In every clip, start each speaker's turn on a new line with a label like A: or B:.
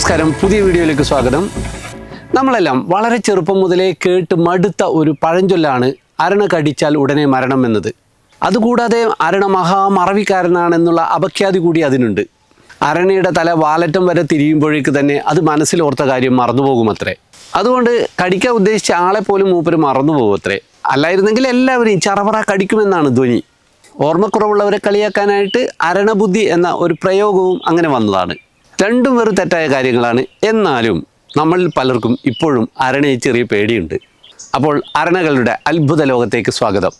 A: നമസ്കാരം. പുതിയ വീഡിയോയിലേക്ക് സ്വാഗതം. നമ്മളെല്ലാം വളരെ ചെറുപ്പം മുതലേ കേട്ട് മടുത്ത ഒരു പഴഞ്ചൊല്ലാണ് അരണ കടിച്ചാൽ ഉടനെ മരണം എന്നത്. അതുകൂടാതെ അരണ മഹാമറവിക്കാരനാണെന്നുള്ള അപഖ്യാതി കൂടി അതിനുണ്ട്. അരണയുടെ തല വാലറ്റം വരെ തിരിയുമ്പോഴേക്ക് തന്നെ അത് മനസ്സിലോർത്ത കാര്യം മറന്നുപോകുമത്രേ. അതുകൊണ്ട് കടിക്കാൻ ഉദ്ദേശിച്ച ആളെ പോലും മൂപ്പര് മറന്നുപോകും അത്രേ അല്ലായിരുന്നെങ്കിൽ എല്ലാവരെയും ചറവറ കടിക്കുമെന്നാണ് ധ്വനി. ഓർമ്മക്കുറവുള്ളവരെ കളിയാക്കാനായിട്ട് അരണബുദ്ധി എന്ന ഒരു പ്രയോഗവും അങ്ങനെ വന്നതാണ്. രണ്ടും വെറും തെറ്റായ കാര്യങ്ങളാണ്. എന്നാലും നമ്മൾ പലർക്കും ഇപ്പോഴും അരണയെ ചെറിയ പേടിയുണ്ട്. അപ്പോൾ അരണകളുടെ അത്ഭുത ലോകത്തേക്ക് സ്വാഗതം.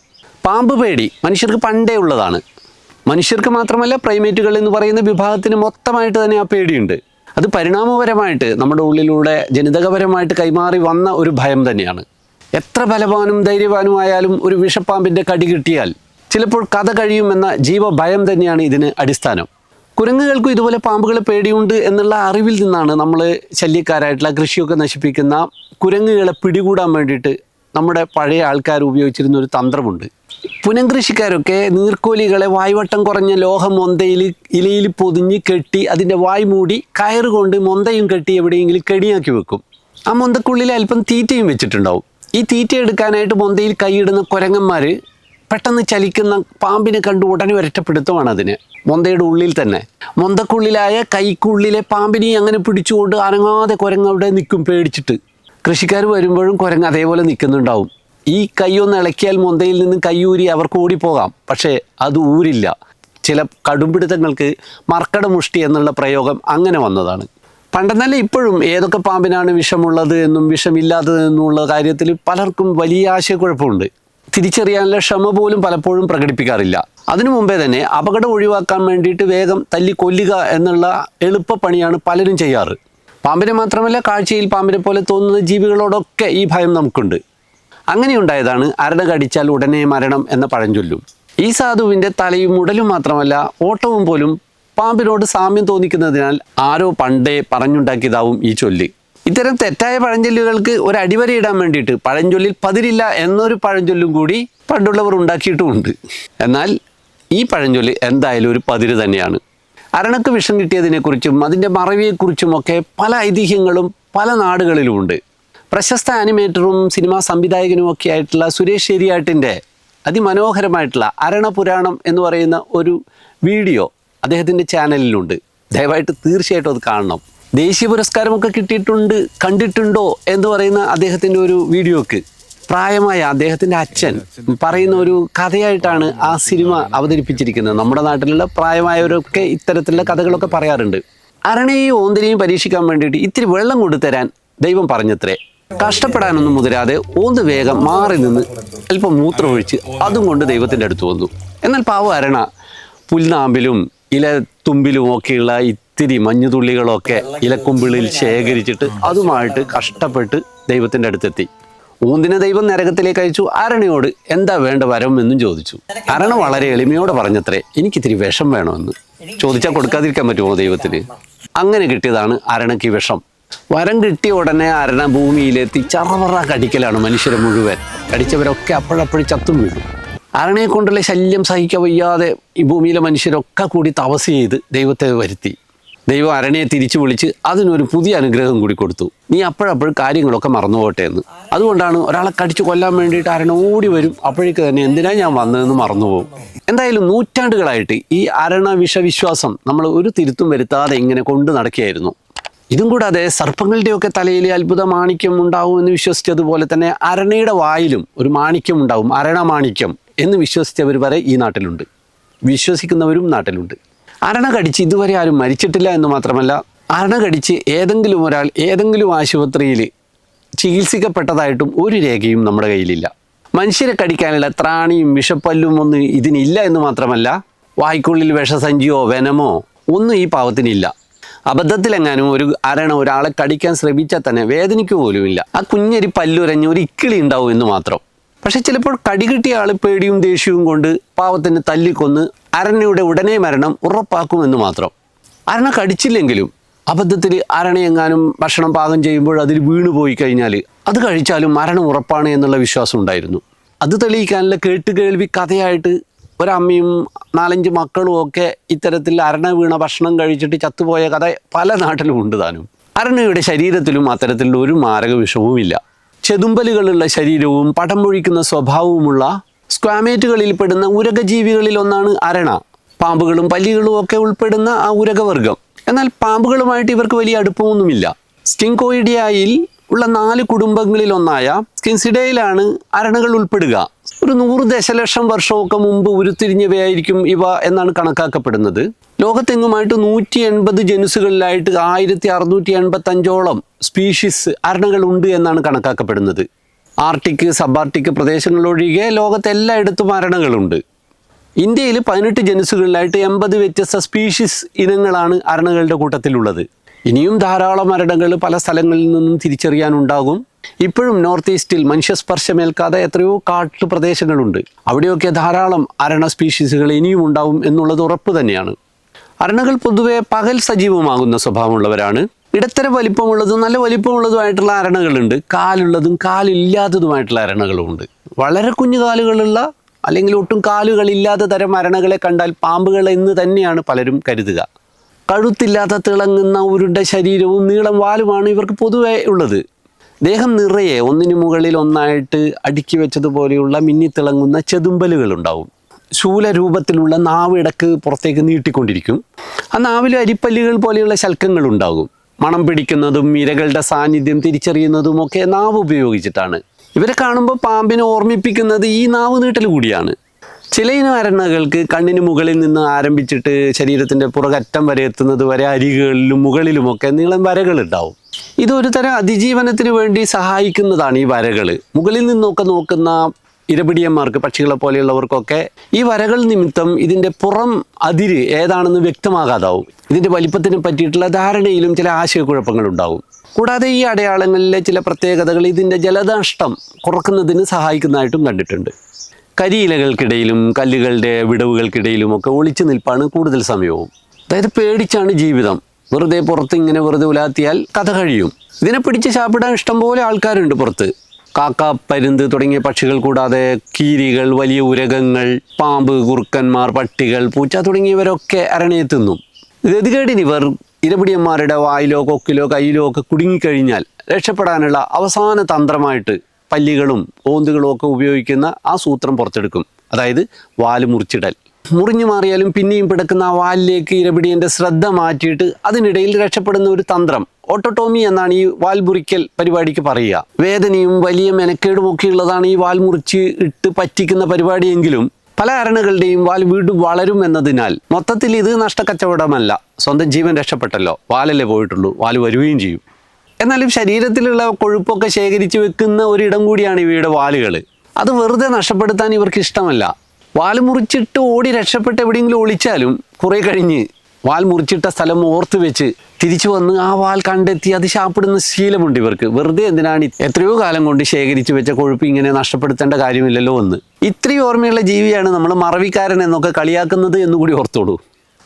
A: പാമ്പ് പേടി മനുഷ്യർക്ക് പണ്ടേ ഉള്ളതാണ്. മനുഷ്യർക്ക് മാത്രമല്ല പ്രൈമേറ്റുകൾ എന്ന് പറയുന്ന വിഭാഗത്തിന് മൊത്തമായിട്ട് തന്നെ ആ പേടിയുണ്ട്. അത് പരിണാമപരമായിട്ട് നമ്മുടെ ഉള്ളിലൂടെ ജനിതകപരമായിട്ട് കൈമാറി വന്ന ഒരു ഭയം തന്നെയാണ്. എത്ര ബലവാനും ധൈര്യവാനുമായാലും ഒരു വിഷപ്പാമ്പിന്റെ കടി കിട്ടിയാൽ ചിലപ്പോൾ കഥ കഴിയുമെന്ന ജീവഭയം തന്നെയാണ് ഇതിന് അടിസ്ഥാനം. കുരങ്ങുകൾക്കും ഇതുപോലെ പാമ്പുകളെ പേടിയുണ്ട് എന്നുള്ള അറിവിൽ നിന്നാണ് നമ്മൾ ശല്യക്കാരായിട്ടുള്ള കൃഷിയൊക്കെ നശിപ്പിക്കുന്ന കുരങ്ങുകളെ പിടികൂടാൻ വേണ്ടിയിട്ട് നമ്മുടെ പഴയ ആൾക്കാർ ഉപയോഗിച്ചിരുന്ന ഒരു തന്ത്രമുണ്ട്. പുനംകൃഷിക്കാരൊക്കെ നീർക്കോലികളെ വായ്വട്ടം കുറഞ്ഞ ലോഹം മൊന്തയിൽ ഇലയിൽ പൊതിഞ്ഞ് കെട്ടി അതിന്റെ വായ് മൂടി കയറുകൊണ്ട് മൊന്തയും കെട്ടി എവിടെയെങ്കിലും കെടിയാക്കി വെക്കും. ആ മൊന്തക്കുള്ളിൽ അല്പം തീറ്റയും വെച്ചിട്ടുണ്ടാവും. ഈ തീറ്റ എടുക്കാനായിട്ട് മൊന്തയിൽ കൈയിടുന്ന കുരങ്ങന്മാർ പെട്ടെന്ന് ചലിക്കുന്ന പാമ്പിനെ കണ്ട് ഉടനെ ഒരറ്റപ്പെടുത്തുമാണ് അതിന്. മൊന്തയുടെ ഉള്ളിൽ തന്നെ. മൊന്തക്കുള്ളിലായ കൈക്കുള്ളിലെ പാമ്പിനെ അങ്ങനെ പിടിച്ചുകൊണ്ട് അനങ്ങാതെ കുരങ്ങ് അവിടെ നിൽക്കും പേടിച്ചിട്ട്. കൃഷിക്കാർ വരുമ്പോഴും കുരങ്ങ് അതേപോലെ നിൽക്കുന്നുണ്ടാവും. ഈ കൈയൊന്ന് ഇളക്കിയാൽ മൊന്തയിൽ നിന്ന് കൈയൂരി അവർക്ക് ഓടിപ്പോകാം. പക്ഷേ അത് ഊരില്ല. ചില കടുംപിടുത്തങ്ങൾക്ക് മർക്കട മുഷ്ടി എന്നുള്ള പ്രയോഗം അങ്ങനെ വന്നതാണ്. പണ്ടെന്നല്ല ഇപ്പോഴും ഏതൊക്കെ പാമ്പിനാണ് വിഷമുള്ളത് എന്നും വിഷമില്ലാത്തത് എന്നുള്ള കാര്യത്തിൽ പലർക്കും വലിയ ആശയക്കുഴപ്പമുണ്ട്. തിരിച്ചറിയാനുള്ള ക്ഷമ പോലും പലപ്പോഴും പ്രകടിപ്പിക്കാറില്ല. അതിനു മുമ്പേ തന്നെ അപകടം ഒഴിവാക്കാൻ വേണ്ടിയിട്ട് വേഗം തല്ലി കൊല്ലുക എന്നുള്ള എളുപ്പപ്പണിയാണ് പലരും ചെയ്യാറ്. പാമ്പിനെ മാത്രമല്ല കാഴ്ചയിൽ പാമ്പിനെ പോലെ തോന്നുന്ന ജീവികളോടൊക്കെ ഈ ഭയം നമുക്കുണ്ട്. അങ്ങനെയുണ്ടായതാണ് അരട കടിച്ചാൽ ഉടനെ മരണം എന്ന പഴഞ്ചൊല്ലും ഈ സാധുവിന്റെ തലയും ഉടലും മാത്രമല്ല ഓട്ടവും പോലും പാമ്പിനോട് സാമ്യം തോന്നിക്കുന്നതിനാൽ ആരോ പണ്ടേ പറഞ്ഞുണ്ടാക്കിയതാവും ഈ ചൊല്ല്. ഇത്തരം തെറ്റായ പഴഞ്ചൊല്ലുകൾക്ക് ഒരു അടിവരയിടാൻ വേണ്ടിയിട്ട് പഴഞ്ചൊല്ലിൽ പതിരില്ല എന്നൊരു പഴഞ്ചൊല്ലും കൂടി പണ്ടുള്ളവർ ഉണ്ടാക്കിയിട്ടുമുണ്ട്. എന്നാൽ ഈ പഴഞ്ചൊല്ല് എന്തായാലും ഒരു പതിര് തന്നെയാണ്. അരണക്ക് വിഷം കിട്ടിയതിനെക്കുറിച്ചും അതിന്റെ മറവിയെക്കുറിച്ചുമൊക്കെ പല ഐതിഹ്യങ്ങളും പല നാടുകളിലുമുണ്ട്. പ്രശസ്ത ആനിമേറ്ററും സിനിമാ സംവിധായകനുമൊക്കെ ആയിട്ടുള്ള സുരേഷ് ശരിയാട്ടിന്റെ അതിമനോഹരമായിട്ടുള്ള അരണപുരാണം എന്ന് പറയുന്ന ഒരു വീഡിയോ അദ്ദേഹത്തിന്റെ ചാനലിലുണ്ട്. ദയവായിട്ട് തീർച്ചയായിട്ടും അത് കാണണം. ദേശീയ പുരസ്കാരമൊക്കെ കിട്ടിയിട്ടുണ്ട് കണ്ടിട്ടുണ്ടോ എന്ന് പറയുന്ന അദ്ദേഹത്തിന്റെ ഒരു വീഡിയോക്ക്. പ്രായമായ അദ്ദേഹത്തിന്റെ അച്ഛൻ പറയുന്ന ഒരു കഥയായിട്ടാണ് ആ സിനിമ അവതരിപ്പിച്ചിരിക്കുന്നത്. നമ്മുടെ നാട്ടിലുള്ള പ്രായമായവരൊക്കെ ഇത്തരത്തിലുള്ള കഥകളൊക്കെ പറയാറുണ്ട്. അരണയെയും ഓന്തിനെയും പരീക്ഷിക്കാൻ വേണ്ടിയിട്ട് ഇത്തിരി വെള്ളം കൊണ്ടുതരാൻ ദൈവം പറഞ്ഞത്രേ. കഷ്ടപ്പെടാനൊന്നും മുതിരാതെ ഓന്ത് വേഗം മാറി നിന്ന് അല്പം മൂത്രമൊഴിച്ച് അതും കൊണ്ട് ദൈവത്തിന്റെ അടുത്ത് വന്നു. എന്നാൽ പാവ അരണ പുൽനാമ്പിലും ഇല തുമ്പിലും ഒക്കെയുള്ള ഇത്തിരി മഞ്ഞുതുള്ളികളൊക്കെ ഇലക്കുമ്പിളിൽ ശേഖരിച്ചിട്ട് അതുമായിട്ട് കഷ്ടപ്പെട്ട് ദൈവത്തിന്റെ അടുത്തെത്തി. ഊന്തിനെ ദൈവം നരകത്തിലേക്ക് അയച്ചു. അരണയോട് എന്താ വേണ്ട വരം എന്നും ചോദിച്ചു. അരണ വളരെ എളിമയോടെ പറഞ്ഞത്രേ എനിക്കിത്തിരി വിഷം വേണമെന്ന്. ചോദിച്ചാൽ കൊടുക്കാതിരിക്കാൻ പറ്റുമോ ദൈവത്തിന്? അങ്ങനെ കിട്ടിയതാണ് അരണയ്ക്ക് വിഷം. വരം കിട്ടിയ ഉടനെ അരണ ഭൂമിയിലെത്തി. ചറവറ കടിക്കലാണ് മനുഷ്യരെ മുഴുവൻ. കടിച്ചവരൊക്കെ അപ്പോഴപ്പോഴും ചത്തും വീഴും അരണയെ കൊണ്ടുള്ള ശല്യം സഹിക്കാൻ വയ്യാതെ ഈ ഭൂമിയിലെ മനുഷ്യരൊക്കെ കൂടി തപസ് ചെയ്ത് ദൈവത്തെ വരുത്തി. ദൈവം അരണയെ തിരിച്ചു വിളിച്ച് അതിനൊരു പുതിയ അനുഗ്രഹം കൂടി കൊടുത്തു. നീ അപ്പോഴപ്പോഴും കാര്യങ്ങളൊക്കെ മറന്നുപോട്ടെ എന്ന്. അതുകൊണ്ടാണ് ഒരാളെ കടിച്ചു കൊല്ലാൻ വേണ്ടിയിട്ട് അരണ ഓടി വരും. അപ്പോഴേക്ക് തന്നെ എന്തിനാ ഞാൻ വന്നതെന്ന് മറന്നുപോകും. എന്തായാലും നൂറ്റാണ്ടുകളായിട്ട് ഈ അരണ വിഷവിശ്വാസം നമ്മൾ ഒരു തിരുത്തും വരുത്താതെ ഇങ്ങനെ കൊണ്ടു നടക്കുകയായിരുന്നു. ഇതും കൂടാതെ സർപ്പങ്ങളുടെയൊക്കെ തലയിൽ അത്ഭുത മാണിക്യം ഉണ്ടാവും എന്ന് വിശ്വസിച്ചതുപോലെ തന്നെ അരണയുടെ വായിലും ഒരു മാണിക്യം ഉണ്ടാവും. അരണ മാണിക്യം എന്ന് വിശ്വസിച്ചവർ വരെ ഈ നാട്ടിലുണ്ട്. വിശ്വസിക്കുന്നവരും നാട്ടിലുണ്ട്. അരണ കടിച്ച് ഇതുവരെ ആരും മരിച്ചിട്ടില്ല എന്ന് മാത്രമല്ല അരണ കടിച്ച് ഏതെങ്കിലും ഒരാൾ ഏതെങ്കിലും ആശുപത്രിയിൽ ചികിത്സിക്കപ്പെട്ടതായിട്ടും ഒരു രേഖയും നമ്മുടെ കയ്യിലില്ല. മനുഷ്യരെ കടിക്കാനുള്ള ത്രാണിയും വിഷപ്പല്ലും ഒന്നും ഇതിനില്ല എന്ന് മാത്രമല്ല വായ്ക്കുള്ളിൽ വിഷസഞ്ചിയോ വെനമോ ഒന്നും ഈ പാവത്തിനില്ല. അബദ്ധത്തിലെങ്ങാനും ഒരു അരണ ഒരാളെ കടിക്കാൻ ശ്രമിച്ചാൽ തന്നെ വേദനിക്കുക പോലുമില്ല. ആ കുഞ്ഞരി പല്ലുരഞ്ഞ് ഒരു ഇക്കിളി ഉണ്ടാവും എന്ന് മാത്രം. പക്ഷെ ചിലപ്പോൾ കടി കിട്ടിയ ആൾ പേടിയും ദേഷ്യവും കൊണ്ട് പാവത്തിന് തല്ലിക്കൊന്ന് അരണയുടെ ഉടനെ മരണം ഉറപ്പാക്കുമെന്ന് മാത്രം. അരണ കടിച്ചില്ലെങ്കിലും അബദ്ധത്തിൽ അരണയെങ്ങാനും ഭക്ഷണം പാകം ചെയ്യുമ്പോൾ അതിൽ വീണുപോയി കഴിഞ്ഞാൽ അത് കഴിച്ചാലും മരണം ഉറപ്പാണ് എന്നുള്ള വിശ്വാസം ഉണ്ടായിരുന്നു. അത് തെളിയിക്കാനുള്ള കേട്ടുകേൾവി കഥയായിട്ട് ഒരമ്മയും നാലഞ്ച് മക്കളും ഒക്കെ ഇത്തരത്തിൽ അരണ വീണ ഭക്ഷണം കഴിച്ചിട്ട് ചത്തുപോയ കഥ പല നാട്ടിലും ഉണ്ട് താനും. അരണയുടെ ശരീരത്തിലും അത്തരത്തിലുള്ള ഒരു മാരക വിഷവുമില്ല ചെതുമ്പലുകളുള്ള ശരീരവും പടം പൊഴിക്കുന്ന സ്വഭാവവുമുള്ള സ്ക്വാമേറ്റുകളിൽ പെടുന്ന ഉരകജീവികളിൽ ഒന്നാണ് അരണ. പാമ്പുകളും പല്ലികളും ഒക്കെ ഉൾപ്പെടുന്ന ആ ഉരകവർഗം. എന്നാൽ പാമ്പുകളുമായിട്ട് ഇവർക്ക് വലിയ അടുപ്പമൊന്നുമില്ല. സ്കിൻകോയിഡിയയിൽ ഉള്ള നാല് കുടുംബങ്ങളിൽ ഒന്നായ സ്കിൻസിഡയിലാണ് അരണകൾ ഉൾപ്പെടുക. ഒരു നൂറ് ദശലക്ഷം വർഷമൊക്കെ മുമ്പ് ഉരുത്തിരിഞ്ഞവയായിരിക്കും ഇവ എന്നാണ് കണക്കാക്കപ്പെടുന്നത്. ലോകത്തെങ്ങുമായിട്ട് നൂറ്റി എൺപത് ജനുസുകളിലായിട്ട് ആയിരത്തി അറുന്നൂറ്റി എൺപത്തി അഞ്ചോളം സ്പീഷീസ് അരണകൾ ഉണ്ട് എന്നാണ് കണക്കാക്കപ്പെടുന്നത്. ആർട്ടിക് സബാർട്ടിക് പ്രദേശങ്ങളൊഴികെ ലോകത്തെല്ലായിടത്തും അരണകളുണ്ട് ഇന്ത്യയിൽ പതിനെട്ട് ജനുസുകളിലായിട്ട് എൺപത് വ്യത്യസ്ത സ്പീഷീസ് ഇനങ്ങളാണ് അരണകളുടെ കൂട്ടത്തിലുള്ളത്. ഇനിയും ധാരാളം അരണകൾ പല സ്ഥലങ്ങളിൽ നിന്നും തിരിച്ചറിയാനുണ്ടാകും. ഇപ്പോഴും നോർത്ത് ഈസ്റ്റിൽ മനുഷ്യസ്പർശമേൽക്കാതെ എത്രയോ കാട്ടു പ്രദേശങ്ങളുണ്ട്. അവിടെയൊക്കെ ധാരാളം അരണ സ്പീഷീസുകൾ ഇനിയും ഉണ്ടാവും എന്നുള്ളത് ഉറപ്പ് തന്നെയാണ്. അരണകൾ പൊതുവെ പകൽ സജീവമാകുന്ന സ്വഭാവമുള്ളവരാണ്. ഇടത്തരം വലിപ്പമുള്ളതും നല്ല വലിപ്പമുള്ളതുമായിട്ടുള്ള അരണകളുണ്ട്. കാലുള്ളതും കാലില്ലാത്തതുമായിട്ടുള്ള അരണകളുമുണ്ട്. വളരെ കുഞ്ഞു കാലുകളുള്ള അല്ലെങ്കിൽ ഒട്ടും കാലുകളില്ലാത്ത തരം അരണകളെ കണ്ടാൽ പാമ്പുകൾ എന്ന് തന്നെയാണ് പലരും കരുതുക. കഴുത്തില്ലാത്ത തിളങ്ങുന്ന ഉരുണ്ട ശരീരവും നീളം വാലുമാണ് ഇവർക്ക് പൊതുവെ ഉള്ളത്. ദേഹം നിറയെ ഒന്നിനു മുകളിൽ ഒന്നായിട്ട് അടുക്കി വെച്ചതുപോലെയുള്ള മിന്നിത്തിളങ്ങുന്ന ചെതുമ്പലുകൾ ഉണ്ടാവും ശൂലരൂപത്തിലുള്ള നാവ് ഇടയ്ക്ക് പുറത്തേക്ക് നീട്ടിക്കൊണ്ടിരിക്കും. ആ നാവിൽ അരിപ്പല്ലുകൾ പോലെയുള്ള ശൽക്കങ്ങൾ ഉണ്ടാകും മണം പിടിക്കുന്നതും ഇരകളുടെ സാന്നിധ്യം തിരിച്ചറിയുന്നതും ഒക്കെ നാവ് ഉപയോഗിച്ചിട്ടാണ്. ഇവരെ കാണുമ്പോൾ പാമ്പിനെ ഓർമ്മിപ്പിക്കുന്നത് ഈ നാവ് നീട്ടൽ കൂടിയാണ്. ചില ഇനം അരണകൾക്ക് കണ്ണിന് മുകളിൽ നിന്ന് ആരംഭിച്ചിട്ട് ശരീരത്തിന്റെ പുറകറ്റം വരെ എത്തുന്നത് വരെ അരികുകളിലും മുകളിലുമൊക്കെ നീളം വരകൾ ഉണ്ടാവും. ഇതൊരു തരം അതിജീവനത്തിന് വേണ്ടി സഹായിക്കുന്നതാണ് ഈ വരകൾ. മുകളിൽ നിന്നൊക്കെ നോക്കുന്ന ഇരപിടിയന്മാർക്ക് പക്ഷികളെ പോലെയുള്ളവർക്കൊക്കെ ഈ വരകൾ നിമിത്തം ഇതിന്റെ പുറം അതിര് ഏതാണെന്ന് വ്യക്തമാകാതാവും. ഇതിന്റെ വലിപ്പത്തിനെ പറ്റിയിട്ടുള്ള ധാരണയിലും ചില ആശയക്കുഴപ്പങ്ങളുണ്ടാവും കൂടാതെ ഈ അടയാളങ്ങളിലെ ചില പ്രത്യേകതകൾ ഇതിന്റെ ജലനഷ്ടം കുറക്കുന്നതിന് സഹായിക്കുന്നതായിട്ടും കണ്ടിട്ടുണ്ട്. കരിയിലകൾക്കിടയിലും കല്ലുകളുടെ വിടവുകൾക്കിടയിലും ഒക്കെ ഒളിച്ചു നിൽപ്പാണ് കൂടുതൽ സമയവും. അതായത് പേടിച്ചാണ് ജീവിതം. വെറുതെ പുറത്ത് ഇങ്ങനെ വെറുതെ ഉലാത്തിയാൽ കഥ കഴിയും. ഇതിനെ പിടിച്ച് ചാപ്പിടാൻ ഇഷ്ടംപോലെ ആൾക്കാരുണ്ട് പുറത്ത്. കാക്ക പരുന്ത് തുടങ്ങിയ പക്ഷികൾ കൂടാതെ കീരികൾ വലിയ ഉരകങ്ങൾ പാമ്പ് കുറുക്കന്മാർ പട്ടികൾ പൂച്ച തുടങ്ങിയവരൊക്കെ അരണയെ തിന്നും ഗതികേടിന് കേടിനിവർ ഇരപിടിയന്മാരുടെ വായിലോ കൊക്കിലോ കയ്യിലോ ഒക്കെ കുടുങ്ങിക്കഴിഞ്ഞാൽ രക്ഷപ്പെടാനുള്ള അവസാന തന്ത്രമായിട്ട് പല്ലികളും ഓന്തുകളും ഒക്കെ ഉപയോഗിക്കുന്ന ആ സൂത്രം പുറത്തെടുക്കും. അതായത് വാൽ മുറിച്ചിടൽ. മുറിഞ്ഞു മാറിയാലും പിന്നെയും പിടക്കുന്ന ആ വാലിലേക്ക് ഇരപിടിയന്റെ ശ്രദ്ധ മാറ്റിയിട്ട് അതിനിടയിൽ രക്ഷപ്പെടുന്ന ഒരു തന്ത്രം ഓട്ടോട്ടോമി എന്നാണ് ഈ വാൽ മുറിക്കൽ പരിപാടിക്ക് പറയുക. വേദനയും വലിയ മെനക്കേടും ഒക്കെ ഉള്ളതാണ് ഈ വാൽ മുറിച്ച് ഇട്ട് പറ്റിക്കുന്ന പരിപാടിയെങ്കിലും പല അരണകളുടെയും വാൽ വീണ്ടും വളരും എന്നതിനാൽ മൊത്തത്തിൽ ഇത് നഷ്ടക്കച്ചവടമല്ല. സ്വന്തം ജീവൻ രക്ഷപ്പെട്ടല്ലോ. വാലല്ലേ പോയിട്ടുള്ളൂ. വാൽ വരികയും ചെയ്യും. എന്നാലും ശരീരത്തിലുള്ള കൊഴുപ്പൊക്കെ ശേഖരിച്ച് വെക്കുന്ന ഒരിടം കൂടിയാണ് ഇവയുടെ വാലുകൾ അത് വെറുതെ നഷ്ടപ്പെടുത്താൻ ഇവർക്ക് ഇഷ്ടമല്ല. വാൽ മുറിച്ചിട്ട് ഓടി രക്ഷപ്പെട്ട് എവിടെയെങ്കിലും ഒളിച്ചാലും കുറേ കഴിഞ്ഞ് വാൽ മുറിച്ചിട്ട സ്ഥലം ഓർത്ത് വെച്ച് തിരിച്ചു വന്ന് ആ വാൽ കണ്ടെത്തി അത് ശാപ്പിടുന്ന ശീലമുണ്ട് ഇവർക്ക്. വെറുതെ എന്തിനാണ് എത്രയോ കാലം കൊണ്ട് ശേഖരിച്ചു വെച്ച കൊഴുപ്പ് ഇങ്ങനെ നഷ്ടപ്പെടുത്തേണ്ട കാര്യമില്ലല്ലോ എന്ന്. ഇത്രയും ഓർമ്മയുള്ള ജീവിയാണ് നമ്മൾ മറവിക്കാരൻ എന്നൊക്കെ കളിയാക്കുന്നത് എന്നുകൂടി ഓർത്തോളൂ.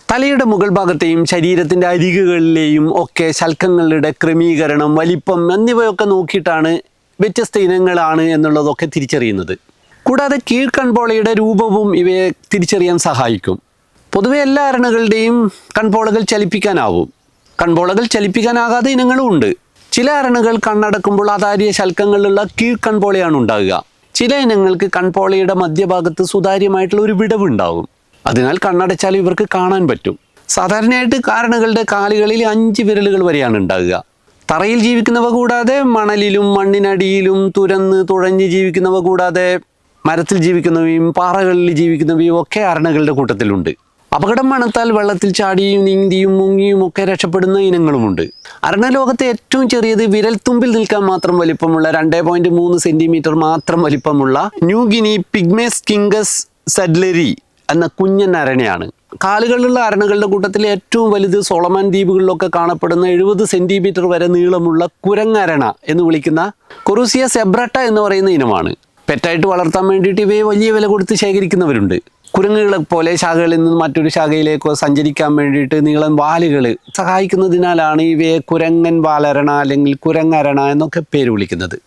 A: തലയുടെ മുകൾ ഭാഗത്തെയും ശരീരത്തിന്റെ അരികുകളിലെയും ഒക്കെ ശൽക്കങ്ങളുടെ ക്രമീകരണം വലിപ്പം എന്നിവയൊക്കെ നോക്കിയിട്ടാണ് വ്യത്യസ്ത ഇനങ്ങളാണ് എന്നുള്ളതൊക്കെ തിരിച്ചറിയുന്നത്. കൂടാതെ കീഴ്ക്കൺപോളയുടെ രൂപവും ഇവയെ തിരിച്ചറിയാൻ സഹായിക്കും. പൊതുവെ എല്ലാ അരണകളുടെയും കൺപോളകൾ ചലിപ്പിക്കാനാവും. കൺപോളകൾ ചലിപ്പിക്കാനാകാത്ത ഇനങ്ങളും ഉണ്ട്. ചില അരണകൾ കണ്ണടക്കുമ്പോൾ അതാരിയ ശൽക്കങ്ങളുള്ള കീഴ്ക്കൺപോളയാണ് ഉണ്ടാകുക. ചില ഇനങ്ങൾക്ക് കൺപോളയുടെ മധ്യഭാഗത്ത് സുതാര്യമായിട്ടുള്ള ഒരു വിടവ് ഉണ്ടാകും അതിനാൽ കണ്ണടച്ചാൽ ഇവർക്ക് കാണാൻ പറ്റും. സാധാരണയായിട്ട് കാരണകളുടെ കാലുകളിൽ അഞ്ച് വിരലുകൾ വരെയാണ് ഉണ്ടാകുക. തറയിൽ ജീവിക്കുന്നവ കൂടാതെ മണലിലും മണ്ണിനടിയിലും തുരന്ന് തുഴഞ്ഞ് ജീവിക്കുന്നവ കൂടാതെ മരത്തിൽ ജീവിക്കുന്നവയും പാറകളിൽ ജീവിക്കുന്നവയും ഒക്കെ അരണകളുടെ കൂട്ടത്തിലുണ്ട്. അപകടം മണത്താൽ വെള്ളത്തിൽ ചാടിയും നീന്തിയും മുങ്ങിയും ഒക്കെ രക്ഷപ്പെടുന്ന ഇനങ്ങളുമുണ്ട്. അരണലോകത്തെ ഏറ്റവും ചെറിയത് വിരൽത്തുമ്പിൽ നിൽക്കാൻ മാത്രം വലിപ്പമുള്ള രണ്ടേ പോയിന്റ് മൂന്ന് സെന്റിമീറ്റർ മാത്രം വലിപ്പമുള്ള ന്യൂഗിനി പിഗ്മേസ് കിങ്കസ് സഡ്ലരി എന്ന കുഞ്ഞൻ അരണയാണ്. കാലുകളുള്ള അരണകളുടെ കൂട്ടത്തിൽ ഏറ്റവും വലുത് സോളമാൻ ദ്വീപുകളിലൊക്കെ കാണപ്പെടുന്ന എഴുപത് സെന്റിമീറ്റർ വരെ നീളമുള്ള കുരങ്ങരണ എന്ന് വിളിക്കുന്ന കൊറൂസിയ സെബ്രട്ട എന്ന് പറയുന്ന ഇനമാണ്. പെറ്റായിട്ട് വളർത്താൻ വേണ്ടിയിട്ട് ഇവയെ വലിയ വില കൊടുത്ത് ശേഖരിക്കുന്നവരുണ്ട്. കുരങ്ങുകളെ പോലെ ശാഖകളിൽ നിന്ന് മറ്റൊരു ശാഖയിലേക്കോ സഞ്ചരിക്കാൻ വേണ്ടിയിട്ട് നീളം വാലുകൾ സഹായിക്കുന്നതിനാലാണ് ഇവയെ കുരങ്ങൻ വാലരണ അല്ലെങ്കിൽ കുരങ്ങരണ എന്നൊക്കെ പേര് വിളിക്കുന്നത്.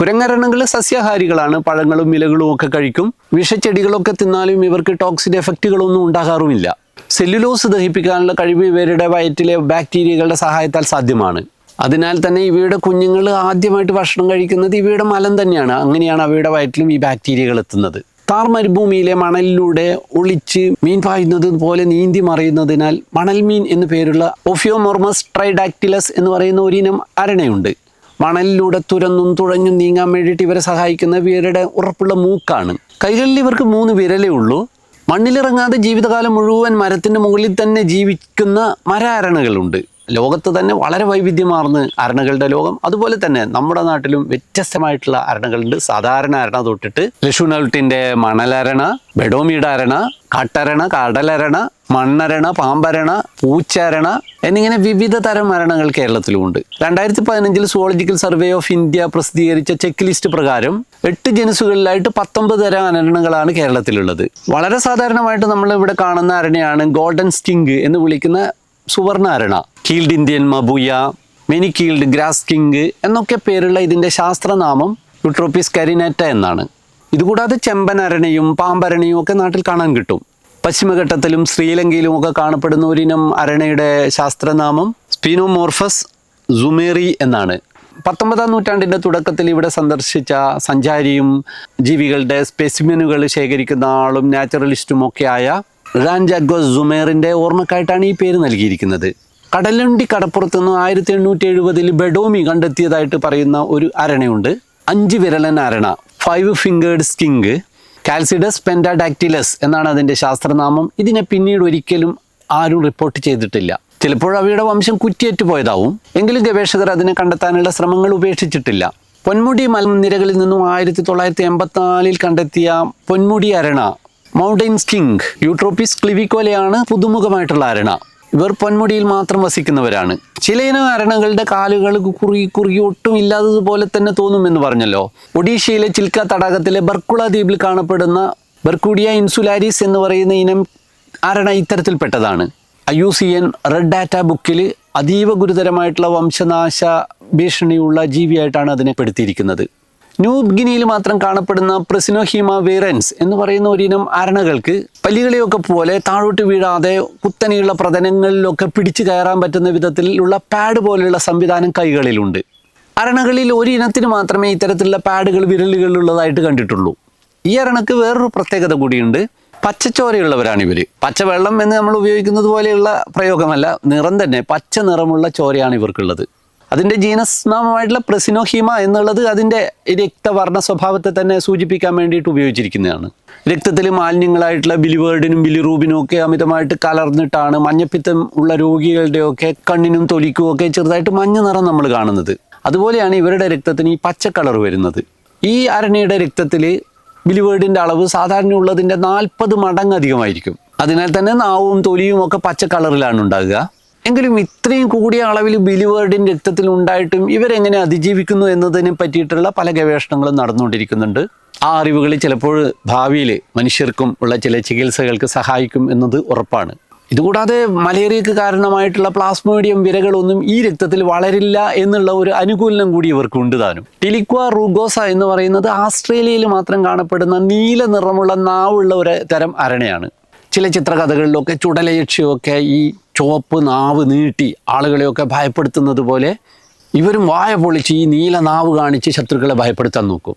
A: കുരങ്ങരണങ്ങൾ സസ്യാഹാരികളാണ്. പഴങ്ങളും ഇലകളും ഒക്കെ കഴിക്കും. വിഷച്ചെടികളൊക്കെ തിന്നാലും ഇവർക്ക് ടോക്സിൻ എഫക്റ്റുകളൊന്നും ഉണ്ടാകാറുമില്ല. സെല്ലുലോസ് ദഹിപ്പിക്കാനുള്ള കഴിവ് ഇവരുടെ വയറ്റിലെ ബാക്ടീരിയകളുടെ സഹായത്താൽ സാധ്യമാണ്. അതിനാൽ തന്നെ ഇവയുടെ കുഞ്ഞുങ്ങൾ ആദ്യമായിട്ട് ഭക്ഷണം കഴിക്കുന്നത് ഇവയുടെ മലം തന്നെയാണ്. അങ്ങനെയാണ് അവയുടെ വയറ്റിലും ഈ ബാക്ടീരിയകൾ എത്തുന്നത്. താർ മരുഭൂമിയിലെ മണലിലൂടെ ഒളിച്ച് മീൻ പായുന്നത് പോലെ നീന്തി മറിയുന്നതിനാൽ മണൽ മീൻ എന്നു പേരുള്ള ഒഫിയോമോർമസ് ട്രൈഡാക്ടിലസ് എന്ന് പറയുന്ന ഒരിനം അരണയുണ്ട്. മണലിലൂടെ തുരന്നും തുഴഞ്ഞും നീങ്ങാൻ വേണ്ടിയിട്ട് ഇവരെ സഹായിക്കുന്ന ഇവരുടെ ഉറപ്പുള്ള മൂക്കാണ്. കൈകളിൽ ഇവർക്ക് മൂന്ന് വിരലേ ഉള്ളൂ. മണ്ണിലിറങ്ങാതെ ജീവിതകാലം മുഴുവൻ മരത്തിന്റെ മുകളിൽ തന്നെ ജീവിക്കുന്ന മര അരണകളുണ്ട് ലോകത്ത് തന്നെ വളരെ വൈവിധ്യമാർന്ന് അരണകളുടെ ലോകം. അതുപോലെ തന്നെ നമ്മുടെ നാട്ടിലും വ്യത്യസ്തമായിട്ടുള്ള അരണകളുണ്ട്. സാധാരണ അരണ തൊട്ടിട്ട് ലഷുനൾട്ടിന്റെ മണലരണ ബെഡോമിയുടെ അരണ കാട്ടരണ കടലരണ മണ്ണരണ പാമ്പരണ പൂച്ചരണ എന്നിങ്ങനെ വിവിധ തരം മരണങ്ങൾ കേരളത്തിലുമുണ്ട്. രണ്ടായിരത്തി പതിനഞ്ചിൽ സുവോളജിക്കൽ സർവേ ഓഫ് ഇന്ത്യ പ്രസിദ്ധീകരിച്ച ചെക്ക് ലിസ്റ്റ് പ്രകാരം എട്ട് ജനുസുകളിലായിട്ട് പത്തൊമ്പത് തരം അരണകളാണ് കേരളത്തിലുള്ളത്. വളരെ സാധാരണമായിട്ട് നമ്മൾ ഇവിടെ കാണുന്ന അരണയാണ് ഗോൾഡൻ സ്റ്റിങ് എന്ന് വിളിക്കുന്ന സുവർണ അരണ keeled Indian Mabuya many keeled grass skink എന്നൊക്കെ പേരുള്ള ഇതിന്റെ ശാസ്ത്രനാമം യുട്രോപ്പിസ് കരിനേറ്റ എന്നാണ്. ഇതുകൂടാതെ ചെമ്പനരണയും പാമ്പരണയും ഒക്കെ നാട്ടിൽ കാണാൻ കിട്ടും. പശ്ചിമഘട്ടത്തിലും ശ്രീലങ്കയിലും ഒക്കെ കാണപ്പെടുന്ന ഒരിനം അരണയുടെ ശാസ്ത്രനാമം സ്പിനോമോർഫസ് സുമേറി എന്നാണ്. പത്തൊമ്പതാം നൂറ്റാണ്ടിന്റെ തുടക്കത്തിൽ ഇവിടെ സന്ദർശിച്ച സഞ്ചാരിയും ജീവികളുടെ സ്പെസിമെനുകൾ ശേഖരിക്കുന്ന ആളും നാച്ചുറലിസ്റ്റും ഒക്കെ ആയ റാൻ ജാഗോസ് സുമേറിന്റെ ഓർമ്മക്കായിട്ടാണ് ഈ പേര് നൽകിയിരിക്കുന്നത്. കടലുണ്ടി കടപ്പുറത്ത് നിന്ന് ആയിരത്തി എണ്ണൂറ്റി എഴുപതിൽ ബെഡോമി കണ്ടെത്തിയതായിട്ട് പറയുന്ന ഒരു അരണയുണ്ട്. അഞ്ച് വിരലൻ അരണ ഫൈവ് ഫിംഗേർഡ് സ്കിങ് കാൽസിഡസ് പെൻഡാഡാക്ടിലസ് എന്നാണ് അതിന്റെ ശാസ്ത്രനാമം. ഇതിനെ പിന്നീട് ഒരിക്കലും ആരും റിപ്പോർട്ട് ചെയ്തിട്ടില്ല. ചിലപ്പോൾ അവയുടെ വംശം കുറ്റിയേറ്റ് പോയതാവും എങ്കിലും ഗവേഷകർ അതിനെ കണ്ടെത്താനുള്ള ശ്രമങ്ങൾ ഉപേക്ഷിച്ചിട്ടില്ല. പൊന്മുടി മലനിരകളിൽ നിന്നും ആയിരത്തി തൊള്ളായിരത്തി എൺപത്തിനാലിൽ കണ്ടെത്തിയ പൊന്മുടി അരണ മൗണ്ടൈൻസ് സ്കിങ് യൂട്രോപ്പിസ് ക്ലിവിക്കോലയാണ് പുതുമുഖമായിട്ടുള്ള അരണ ഇവർ പൊന്മുടിയിൽ മാത്രം വസിക്കുന്നവരാണ്. ചിലയിനം അരണകളുടെ കാലുകൾ കുറുകി കുറുകി ഒട്ടും ഇല്ലാത്തതുപോലെ തന്നെ തോന്നുമെന്ന് പറഞ്ഞല്ലോ. ഒഡീഷയിലെ ചിൽക്ക തടാകത്തിലെ ബർക്കുള ദ്വീപിൽ കാണപ്പെടുന്ന ബർക്കൂഡിയ ഇൻസുലാരിസ് എന്ന് പറയുന്ന ഇനം അരണ ഇത്തരത്തിൽപ്പെട്ടതാണ്. U C N red data ബുക്കിൽ അതീവ ഗുരുതരമായിട്ടുള്ള വംശനാശ ഭീഷണിയുള്ള ജീവിയായിട്ടാണ് അതിനെ പെടുത്തിയിരിക്കുന്നത്. ന്യൂ ഗിനിയിൽ മാത്രം കാണപ്പെടുന്ന പ്രസിനോഹീമ വേറൻസ് എന്ന് പറയുന്ന ഒരിനം അരണകൾക്ക് പല്ലികളെയൊക്കെ പോലെ താഴോട്ട് വീഴാതെ കുത്തനെയുള്ള പ്രതലങ്ങളിലൊക്കെ പിടിച്ചു കയറാൻ പറ്റുന്ന വിധത്തിലുള്ള പാഡ് പോലെയുള്ള സംവിധാനം കൈകളിലുണ്ട്. അരണകളിൽ ഒരു ഇനത്തിന് മാത്രമേ ഇത്തരത്തിലുള്ള പാഡുകൾ വിരലുകളിലുള്ളതായിട്ട് കണ്ടിട്ടുള്ളൂ. ഈ അരണക്ക് വേറൊരു പ്രത്യേകത കൂടിയുണ്ട്. പച്ചച്ചോരയുള്ളവരാണ് ഇവർ പച്ചവെള്ളം എന്ന് നമ്മൾ ഉപയോഗിക്കുന്നത് പോലെയുള്ള പ്രയോഗമല്ല നിറം തന്നെ പച്ച നിറമുള്ള ചോരയാണ് ഇവർക്കുള്ളത്. അതിന്റെ ജീനസ് നാമമായിട്ടുള്ള പ്രസിനോഹീമ എന്നുള്ളത് അതിന്റെ രക്തവർണ സ്വഭാവത്തെ തന്നെ സൂചിപ്പിക്കാൻ വേണ്ടിയിട്ട് ഉപയോഗിച്ചിരിക്കുന്നതാണ്. രക്തത്തിൽ മാലിന്യങ്ങളായിട്ടുള്ള ബിലിവേർഡിനും ബിലിറൂബിനും ഒക്കെ അമിതമായിട്ട് കലർന്നിട്ടാണ് മഞ്ഞപ്പിത്തം ഉള്ള രോഗികളുടെയൊക്കെ കണ്ണിനും തൊലിക്കും ഒക്കെ ചെറുതായിട്ട് മഞ്ഞ നിറം നമ്മൾ കാണുന്നത്. അതുപോലെയാണ് ഇവരുടെ രക്തത്തിന് ഈ പച്ച കളർ വരുന്നത്. ഈ അരണയുടെ രക്തത്തിൽ ബിലിവേർഡിന്റെ അളവ് സാധാരണ ഉള്ളതിന്റെ നാൽപ്പത് മടങ്ങ് അധികമായിരിക്കും. അതിനാൽ തന്നെ നാവും തൊലിയും ഒക്കെ പച്ച കളറിലാണ് ഉണ്ടാകുക. എങ്കിലും ഇത്രയും കൂടിയ അളവിൽ ബിലിവേർഡിന്റെ രക്തത്തിൽ ഉണ്ടായിട്ടും ഇവരെങ്ങനെ അതിജീവിക്കുന്നു എന്നതിനെ പറ്റിയിട്ടുള്ള പല ഗവേഷണങ്ങളും നടന്നുകൊണ്ടിരിക്കുന്നുണ്ട്. ആ അറിവുകൾ ചിലപ്പോൾ ഭാവിയിൽ മനുഷ്യർക്കും ഉള്ള ചില ചികിത്സകൾക്ക് സഹായിക്കും എന്നത് ഉറപ്പാണ്. ഇതുകൂടാതെ മലേറിയക്ക് കാരണമായിട്ടുള്ള പ്ലാസ്മോഡിയം വിരകളൊന്നും ഈ രക്തത്തിൽ വളരില്ല എന്നുള്ള ഒരു അനുകൂലനം കൂടി ഇവർക്ക് ഉണ്ട് താനും. ടിലിക്വ റൂഗോസ എന്ന് പറയുന്നത് ആസ്ട്രേലിയയിൽ മാത്രം കാണപ്പെടുന്ന നീല നിറമുള്ള നാവുള്ള ഒരു തരം അരണയാണ്. ചില ചിത്രകഥകളിലൊക്കെ ചുടലയക്ഷിയൊക്കെ ഈ ചുവപ്പ് നാവ് നീട്ടി ആളുകളെയൊക്കെ ഭയപ്പെടുത്തുന്നത് പോലെ ഇവരും വായ പൊളിച്ച് ഈ നീല നാവ് കാണിച്ച് ശത്രുക്കളെ ഭയപ്പെടുത്താൻ നോക്കും.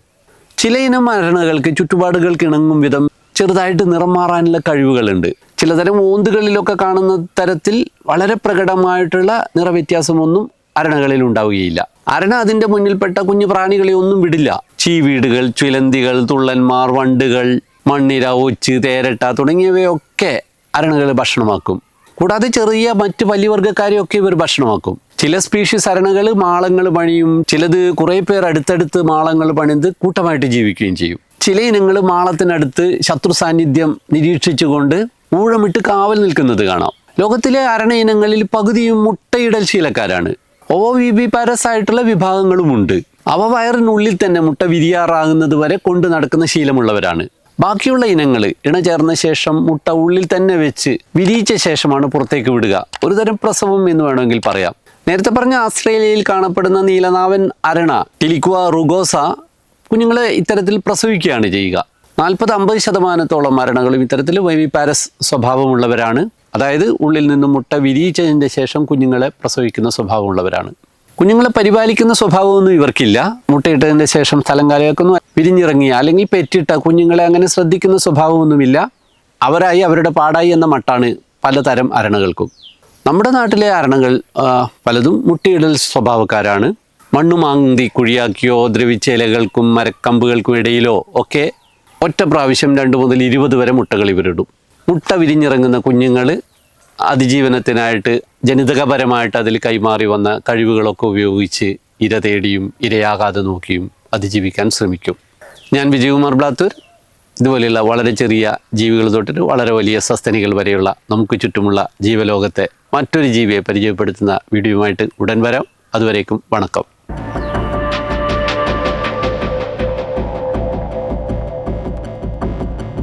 A: ചില ഇനം മരണകൾക്ക് ചുറ്റുപാടുകൾക്ക് ഇണങ്ങും വിധം ചെറുതായിട്ട് നിറം മാറാനുള്ള കഴിവുകളുണ്ട്. ചിലതരം ഓന്തുകളിലൊക്കെ കാണുന്ന തരത്തിൽ വളരെ പ്രകടമായിട്ടുള്ള നിറവ്യത്യാസമൊന്നും അരണകളിൽ ഉണ്ടാവുകയില്ല. അരണ അതിന്റെ മുന്നിൽപ്പെട്ട കുഞ്ഞു പ്രാണികളെ ഒന്നും വിടില്ല. ചീവീടുകൾ ചുലന്തികൾ തുള്ളന്മാർ വണ്ടുകൾ മണ്ണിര ഒച്ച് തേരട്ട തുടങ്ങിയവയൊക്കെ അരണകൾ ഭക്ഷണമാക്കും. കൂടാതെ ചെറിയ മറ്റ് വലിയവർഗക്കാരെയൊക്കെ ഇവർ ഭക്ഷണമാക്കും. ചില സ്പീഷീസ് അരണകൾ മാളങ്ങൾ പണിയും ചിലത് കുറേ പേർ അടുത്തടുത്ത് മാളങ്ങൾ പണിത് കൂട്ടമായിട്ട് ജീവിക്കുകയും ചെയ്യും. ചില ഇനങ്ങൾ മാളത്തിനടുത്ത് ശത്രു സാന്നിധ്യം നിരീക്ഷിച്ചുകൊണ്ട് ഊഴമിട്ട് കാവൽ നിൽക്കുന്നത് കാണാം. ലോകത്തിലെ അരണ ഇനങ്ങളിൽ പകുതിയും മുട്ടയിടൽ ശീലക്കാരാണ്. ഓ വി ബി പാരസ് ആയിട്ടുള്ള വിഭാഗങ്ങളുമുണ്ട്. അവ വയറിനുള്ളിൽ തന്നെ മുട്ട വിരിയാറാകുന്നത് വരെ കൊണ്ടു നടക്കുന്ന ശീലമുള്ളവരാണ്. ബാക്കിയുള്ള ഇനങ്ങൾ ഇണ ചേർന്ന ശേഷം മുട്ട ഉള്ളിൽ തന്നെ വെച്ച് വിരിയിച്ച ശേഷമാണ് പുറത്തേക്ക് വിടുക. ഒരുതരം പ്രസവം എന്ന് വേണമെങ്കിൽ പറയാം. നേരത്തെ പറഞ്ഞ ആസ്ട്രേലിയയിൽ കാണപ്പെടുന്ന നീലനാവൻ അരണ ടിലിക്വ റുഗോസ കുഞ്ഞുങ്ങളെ ഇത്തരത്തിൽ പ്രസവിക്കുകയാണ് ചെയ്യുക. നാൽപ്പത് അമ്പത് ശതമാനത്തോളം മരണങ്ങളും ഇത്തരത്തിൽ വൈവിപാരസ് സ്വഭാവമുള്ളവരാണ്. അതായത് ഉള്ളിൽ നിന്നും മുട്ട വിരിയിച്ചതിന്റെ ശേഷം കുഞ്ഞുങ്ങളെ പ്രസവിക്കുന്ന സ്വഭാവമുള്ളവരാണ്. കുഞ്ഞുങ്ങളെ പരിപാലിക്കുന്ന സ്വഭാവമൊന്നും ഇവർക്കില്ല. മുട്ടയിട്ടതിന്റെ ശേഷം സ്ഥലം കാലയാക്കുന്നു വിരിഞ്ഞിറങ്ങിയ അല്ലെങ്കിൽ പെറ്റിട്ട കുഞ്ഞുങ്ങളെ അങ്ങനെ ശ്രദ്ധിക്കുന്ന സ്വഭാവമൊന്നുമില്ല. അവരായി അവരുടെ പാടായി എന്ന മട്ടാണ് പലതരം അരണകൾക്കും. നമ്മുടെ നാട്ടിലെ അരണകൾ പലതും മുട്ടയിടൽ സ്വഭാവക്കാരാണ്. മണ്ണുമാന്തി കുഴിയാക്കിയോ ദ്രവിച്ച ഇലകൾക്കും മരക്കമ്പുകൾക്കും ഇടയിലോ ഒക്കെ ഒറ്റ പ്രാവശ്യം രണ്ട് മുതൽ ഇരുപത് വരെ മുട്ടകൾ ഇവരിടും. മുട്ട വിരിഞ്ഞിറങ്ങുന്ന കുഞ്ഞുങ്ങൾ അതിജീവനത്തിനായിട്ട് ജനിതകപരമായിട്ട് അതിൽ കൈമാറി വന്ന കഴിവുകളൊക്കെ ഉപയോഗിച്ച് ഇര തേടിയും ഇരയാകാതെ നോക്കിയും അതിജീവിക്കാൻ ശ്രമിക്കും. ഞാൻ വിജയകുമാർ ബ്ലാത്തൂർ. ഇതുപോലെയുള്ള വളരെ ചെറിയ ജീവികൾ തൊട്ടിട്ട് വളരെ വലിയ സസ്തനികൾ വരെയുള്ള നമുക്ക് ചുറ്റുമുള്ള ജീവലോകത്തെ മറ്റൊരു ജീവിയെ പരിചയപ്പെടുത്തുന്ന വീഡിയോയുമായിട്ട് ഉടൻ വരാം. അതുവരേക്കും വണക്കം.